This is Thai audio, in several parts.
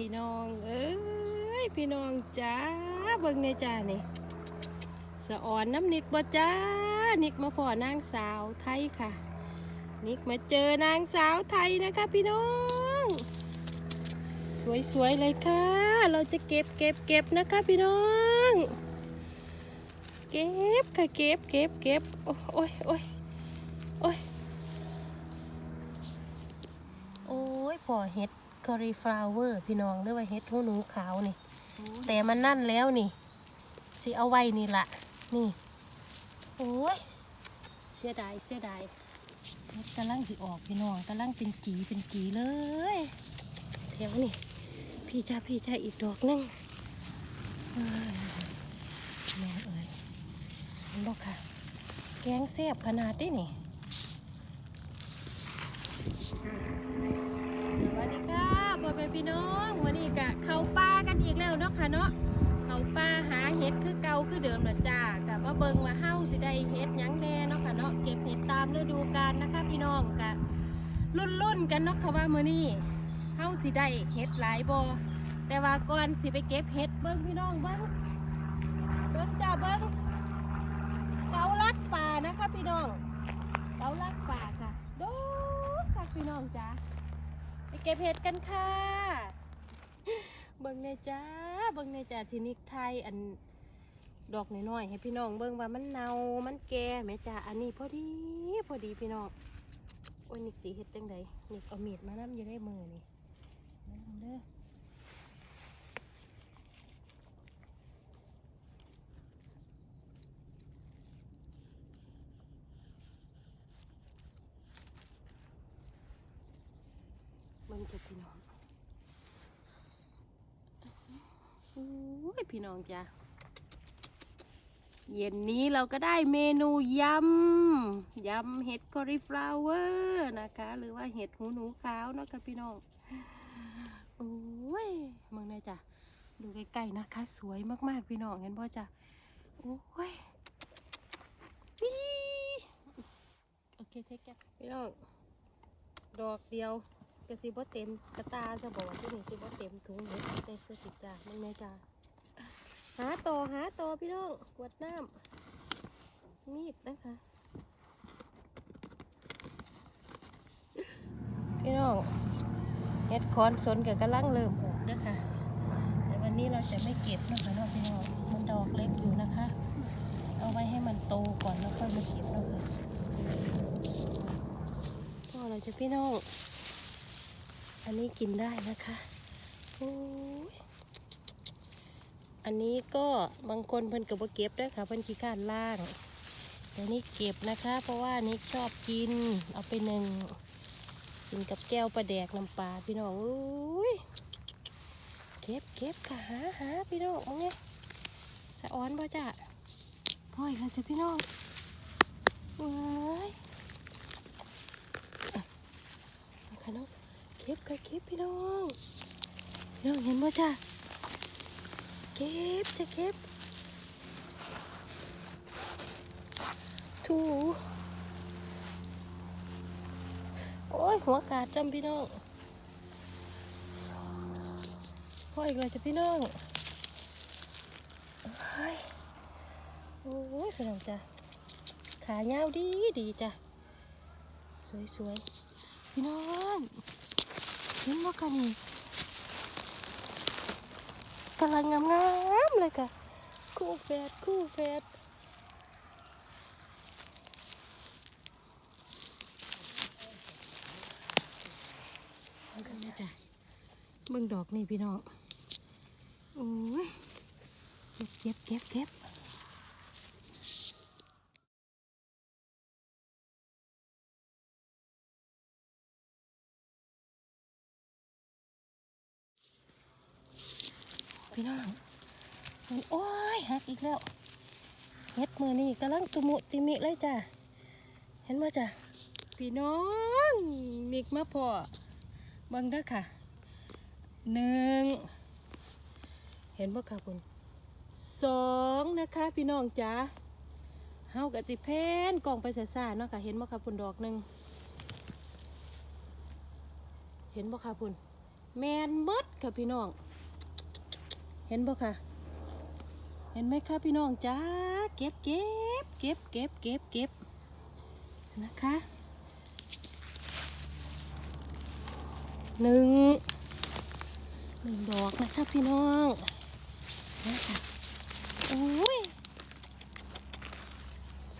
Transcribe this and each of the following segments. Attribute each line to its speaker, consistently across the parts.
Speaker 1: พี่น้องเอ้ยพี่น้องจ้าเบิ่งในจ้านี่สะอ่อนน้ำนิกบ่จ้านิกมาพ่อนางสาวไทยค่ะ นิกมาเจอนางสาวไทยนะคะ พี่น้อง สวยๆเลยค่ะ เราจะเก็บเก็บเก็บนะคะพี่น้อง เก็บค่ะเก็บเก็บเก็บโอ้ยโอ้ยโอ้ยโอ้ยพอเห็ด คอรีฟลาเวอร์พี่น้องหรือว่าเห็ดหูหนูขาวนี่ แต่มันนั่นแล้วนี่สิเอาไว้นี่ละนี่โอ้ยเสียดายเสียดายเฮ็ดกำลังสิออกพี่น้องกำลังเป็นจีเป็นจีเลยเดี๋ยวนี่พี่จ้าพี่จ้าอีกดอกหนึงเอ้ยแม่เอ้ยเห็นบอกค่ะ แกงแซ่บขนาดนี้นี่ สวัสดีค่ะ พี่น้องวันนี้กะเข้าป่ากันอีกแล้วเนาะค่ะเนาะเข้าป่าหาเห็ดคือเก่าคือเดิมนะจ้ากะว่าเบิงว่าเฮ้าสิได้เห็ดยังแน่เนาะค่ะเนาะเก็บเห็ดตามฤดูกาลนะคะ พี่น้องกะรุ่นๆกันเนาะค่ะว่ามื้อนี้เฮ้าสิได้เห็ดหลายบ่แต่ว่าก่อนสิไปเก็บเห็ดเบิ่งพี่น้องเบิ่งเบิ่งจ้าเบิ่งเกาลัดป่านะคะพี่น้องเกาลัดป่าค่ะโดดค่ะพี่น้องจ้า เก็บเห็ดกันค่ะเบิ่งในจ้าเบิ่งในจ้าทีนิกไทยอันดอกน้อยๆให้พี่น้องเบิ่งว่ามันเนามันแก่แม่จ้าอันนี้พอดีพอดีพี่น้องโอ้ยนิกสีเห็ดจังไดนิกเอามีดมานํอยู่ได้มือนี่เด้อ บิ่งเก็บพี่น้องโอ้ยพี่น้องจ้าเย็นนี้เราก็ได้เมนูยำยำเห็ดคอริฟลาเวอร์นะคะ หรือว่าเห็ดหูหนูขาวเนาะคะพี่น้องโอ้ยมึงนายจ้ะดูใกล้ๆนะคะ สวยมากๆพี่น้องเห็นบ่จ้ะโอ้ยโอเคเทคแกพี่น้องดอกเดียว กระสิบ่เต็มกระตาจะบอกว่าที่นี่สิบ่เต็มถุงเห็ดเต็มสิจ้ะมึงนายจ้ะหาต่อหาต่อพี่น้องกวดน้ำมีดนะคะพี่น้องเห็ดคอนสนกับกำลังเริ่มออกนะคะแต่วันนี้เราจะไม่เก็บนะคะเนาะพี่น้องมันดอกเล็กอยู่นะคะ เอาไว้ให้มันโตก่อนแล้วค่อยมาเก็บนะคะก็เราจะพี่น้อง อันนี้กินได้นะคะอันนี้ก็บางคนเพิ่นก็บ่เก็บด้วยค่ะเพิ่นขี้ข้านล่างแต่นี่เก็บนะคะ เพราะว่านี่ชอบกินเอาไปหนึ่งกินกับแก้วปลาแดกน้ำปลาพี่น้องอุ้ยเก็บเก็บค่ะหาหาพี่น้องมึงไงสะอ้อนบ่จ้ะพ่อยเราจะพี่น้องเว้ยค่ะน้อง ก็บค่ะเก็บพี่น้องพี่น้องเห็นบ่จ้ะเก็บจะเก็บถูโอ้ยหัวกาดจำพี่น้องพ่ออีกเลยจ้ะพี่น้องโอ้ยพี่น้องจ้ะขายาวดีดีจ้ะสวยๆพี่น้อง เห็นว่ากันนี่กำลังงามๆเลยค่ะ คู่แฝดคู่แฝดเบิ่งดอกนี่พี่น้องโอ้ยเก็บเก็บเก็บเก็บ น้องมันโอ้ยหักอีกแล้วเฮ็ดมือนี่กำลังตุมุติมิเลยจ้ะเห็นว่าจ้ะพี่น้องนิกมาพอบังเด้ค่ะหนึ่งเห็นบ่ค่ะคุณสองนะคะ พี่น้องจ้ะเฮากะจิแพนกล่องไปซ่าๆเนาะค่ะเห็นบ่ค่ะคุณดอกหนึ่งเห็นบ่ค่ะคุณแมนเบิดค่ะพี่น้อง เห็นบ่ค่ะ เห็นไหมคะพี่น้องจ้าเก็บเก็บเก็บเก็บเก็บเก็บนะคะหนึ่งหนึ่งดอกนะคะพี่น้องนะคะโอ้ย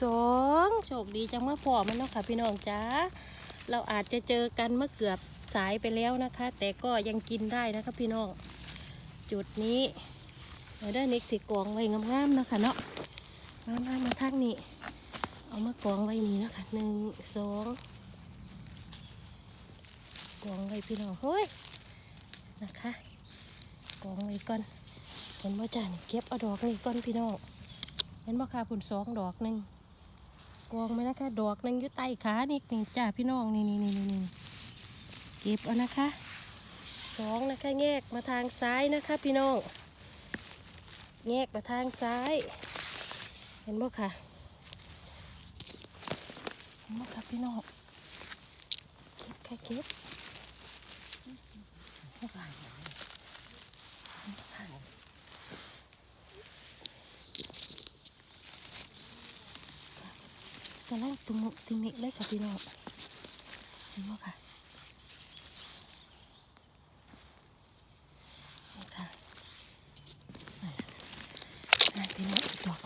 Speaker 1: สองโชคดีจังเมื่อพอมันเนาะค่ะพี่น้องจ้าเราอาจจะเจอกันเมื่อเกือบสายไปแล้วนะคะ แต่ก็ยังกินได้นะคะพี่น้อง จุดนี้เราได้นิกสิกองไว้งามๆนะคะเนาะมามามาทักนี่เอามากองไว้นี่นะคะหนึ่งสองกองไว้พี่น้องเฮ้ยนะคะกองไว้ก่อนเห็นว่าจานเก็บเอาดอกนี่ก่อนพี่น้องเห็นว่าคาผลสองดอกหนึ่งกองไว้นะคะดอกหนึ่งอยู่ใต้ขานี่นี่จ้าพี่น้องนี่นี่นี่นี่เก็บเอานะคะ สองนะคะแยกมาทางซ้ายนะคะพี่น้องแยกไปทางซ้าย เห็นบ่ค่ะเห็นบ่ค่ะพี่น้องเก็บค่ะเก็บเห็กำลังตุมุติมิเลยค่ะพี่น้องเห็นบ่ค่ะนี่ค่ะ อะพี่น้องอีกดอกห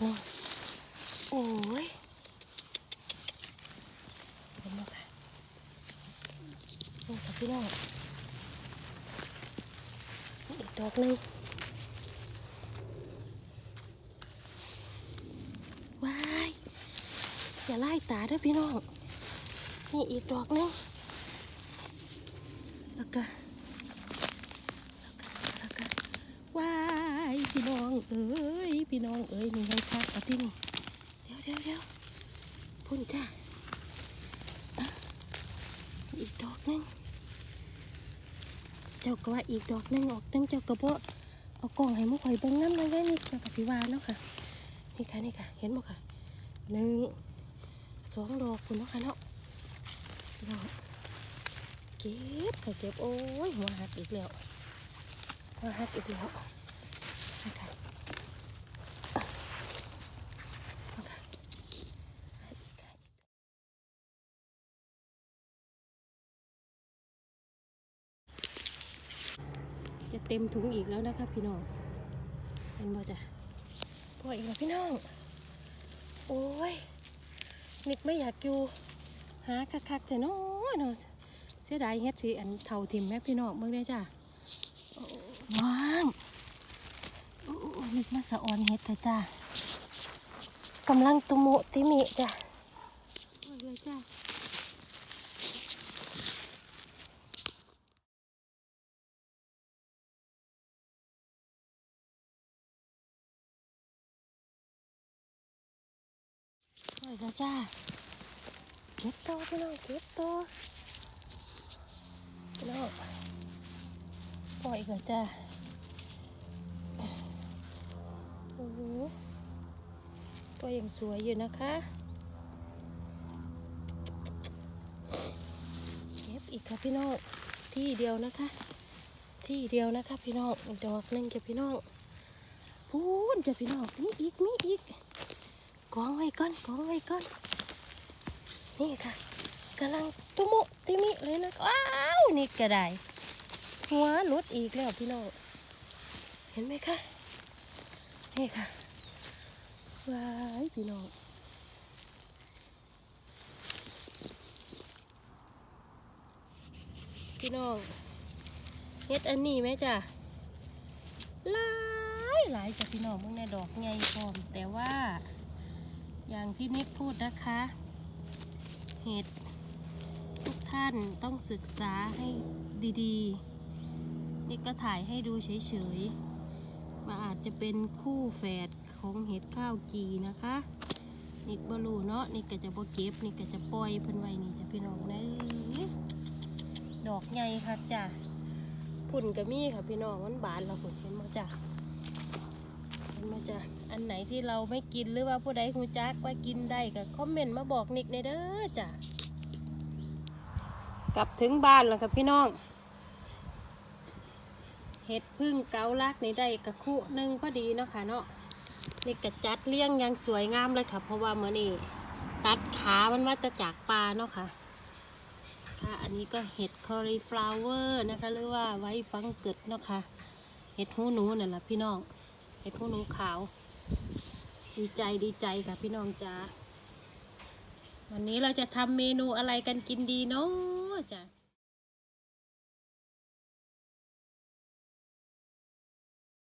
Speaker 1: นึง โอ้ยเห็นไหมคะนี่ค่ะพี่น้องอีกดอกหนึ่งว้ายอย่าไล่ตาเด้วยพี่น้องนี่อีกดอกหนึ่งแล้วก็แล้วก็แล้วก็ว้าย พี่น้องเอ้ยพี่น้องเอ้ยนี่ไงครับอาที่นี่เดี๋ยวเดี๋ยวเดี๋ยวพุ่นจ้าอีกดอกนึงเจ้าก็ว่าอีกดอกนึงออกตั้งเจ้าก็บ่เอากล่องให้มุกข่อยเบิ่งน้ำเลยไว้นี่เจ้ากับสิวาเนาะค่ะนี่ค่ะนี่ค่ะ เห็นบ่ค่ะหนึ่งสองดอกคุณเนาะค่ะเนาะดอกเก็บค่ะเก็บโอ้ยหัวหักอีกแล้วมาฮักอีกแล้วนะคะนะคะจะ เต็มถุงอีกแล้วนะคะพี่น้องเห็นบ่จ้ะพออีกแล้วพี่น้อง โอ้ยนิกไม่อยากอยู่หาคักๆแต่น้อเนาะเสียดายเฮ็ดสิอันเท่าทิมแม่พี่น้องเบิ่งได้จ้ะว้างนึกมาสะออนเฮ็ดแต่จ้ากำลังตุโมติมิจ้ะเลยจ้ะ โอ้ยเลยจ้าเก็บตัวพี่น้องเก็บตัวพี่น้องปล่อยก่อนจ้าโอ้โหตัวยังสวยอยู่นะคะเก็บอีกค่ะพี่น้องที่เดียวนะคะ ที่เดียวนะคะพี่น้องดอกหนึ่งจ้ะพี่น้องพูนจะพี่น้องมีอีกมีอีก กองไว้ก่อนกองไว้ก่อนนี่ค่ะกำลังตุมุติมิเลยนะว้าวนี่ก็ได้หัวหลุดอีกแล้วพี่น้องเห็นไหมคะนี่ค่ะว้ายพี่น้องพี่น้องเฮ็ดอันนี้ไหมจ้ะหลายหลายจ้ะพี่น้องมึงในดอกใหญ่พร้อมแต่ว่า อย่างที่นิดพูดนะคะ เห็ดทุกท่านต้องศึกษาให้ดีๆนี่ก็ถ่ายให้ดูเฉยๆมันอาจจะเป็นคู่แฝดของเห็ดข้าวกีนะคะนี่บรูเนาะนี่ก็จะบเก็บนี่ก็จะปล่อยเพิ่นไว้นี่จะพี่น้องเด้อดอกใหญ่ค่ะจ้ะพุ่นก็มีค่ะพี่น้องมันบานแล้วพุ่นเห็นมาจ้ะเห็นมาจ้ะ อันไหนที่เราไม่กินหรือว่าผู้ใดหูจักว่ากินได้ก็คอมเมนต์มาบอกนิกในอยเด้อจ้ะกลับถึงบ้านแล้วค่ะพี่น้องเห็ดพึ่งเกาลักนี่ได้กระคุหนึ่งพอดีเนาะค่ะเนาะนี่กระจัดเลี้ยงอยังสวยงามเลยค่ะ เพราะว่าเมื่อนี้ตัดขามันมาจะจากปลาเนาะค่ะค่ะอันนี้ก็เห็ดคอรีฟลาวเวอร์นะคะ หรือว่าไว้ฟังเกิดเนาะค่ะเห็ดหูหนูนั่นแหละพี่น้องเห็ดหูหนูขาว ดีใจดีใจค่ะพี่น้องจ้าวันนี้เราจะทำเมนูอะไรกันกินดีเนาะจ้ะ